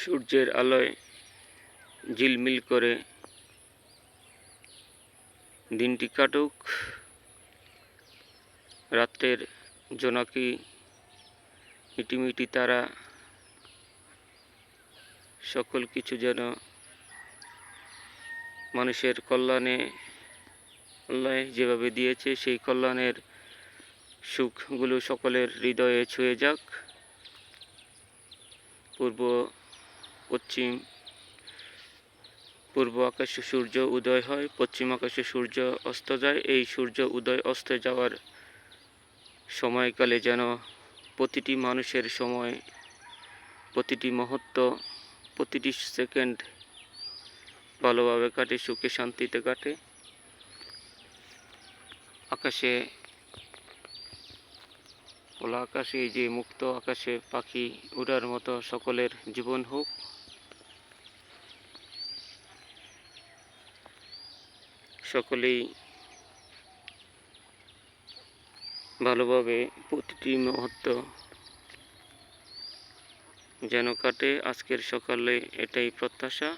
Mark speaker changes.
Speaker 1: সূর্যের আলোয় ঝিলমিল করে দিনটি কাটুক। রাত্রের জোনাকি, ইটিমিটি তারা, সকল কিছু যেন মানুষের কল্যাণে, আল্লাহ যেভাবে দিয়েছে সেই কল্যাণের সুখগুলো সকলের হৃদয়ে ছুঁয়ে যাক। পূর্ব পশ্চিম পূর্ব আকাশে সূর্য উদয় হয়, পশ্চিম আকাশে সূর্য অস্ত যায়। এই সূর্য উদয় অস্ত যাওয়ার সময়কালে যেন প্রতিটি মানুষের সময়, প্রতিটি মুহূর্ত, প্রতিটি সেকেন্ড ভালোভাবে কাটে, সুখে, শান্তিতে কাটে। আকাশে খোলা আকাশে যে মুক্ত আকাশে পাখি উড়ার মতো সকলের জীবন হোক। সকলেই ভালোভাবে প্রতিটি মুহূর্ত যেন কাটে। আজকের সকালে এটাই প্রত্যাশা।